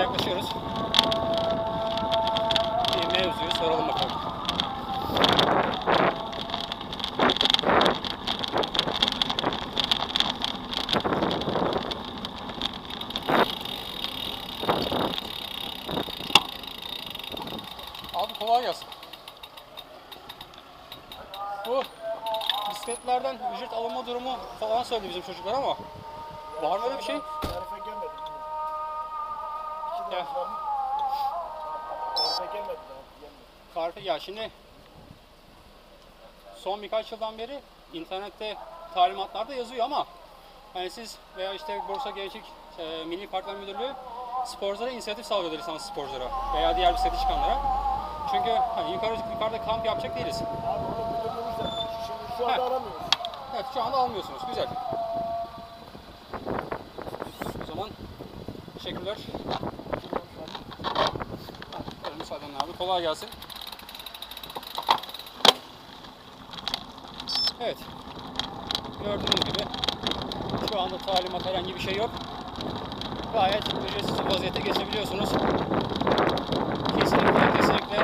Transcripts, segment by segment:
yaklaşıyoruz. Bir mevzuyu soralım bakalım. Abi kolay gelsin. Bu bisikletlerden ücret alınma durumu falan söyledi bizim çocuklar ama var mı öyle bir şey? İki Ya. lira var mı? Tarife gelmedi daha. Gelmedi. Tarife ya şimdi son birkaç yıldan beri internette talimatlarda yazıyor ama hani siz veya işte Bursa Gençlik e, Milli Parklar Müdürlüğü sporculara inisiyatif sağlıyor lisans sporculara veya diğer bisiklete çıkanlara. Çünkü hani yukarı, yukarıda kamp yapacak değiliz. Abi onu. Şimdi şu anda aramıyoruz. Evet şu anda almıyorsunuz. Güzel. O zaman teşekkürler. Hadi müsaadenle abi. Kolay gelsin. Evet. Gördüğünüz gibi şu anda talimat herhangi bir şey yok. Gayet ücretsiz bir vaziyette geçebiliyorsunuz. Kesinlikle kesinlikle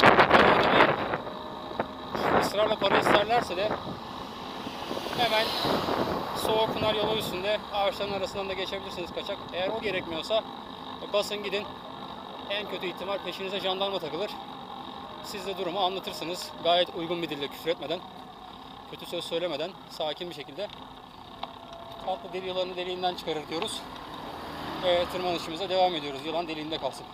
para para isterlerse de hemen Soğuk Pınar yolu üstünde ağaçların arasından da geçebilirsiniz kaçak. Eğer o gerekmiyorsa basın gidin. En kötü ihtimal peşinize jandarma takılır. Siz de durumu anlatırsınız. Gayet uygun bir dille küfür etmeden, kötü söz söylemeden, sakin bir şekilde tatlı deli yılanı deliğinden çıkarır diyoruz. Ve tırmanışımıza devam ediyoruz. Yılan deliğinde kalsın.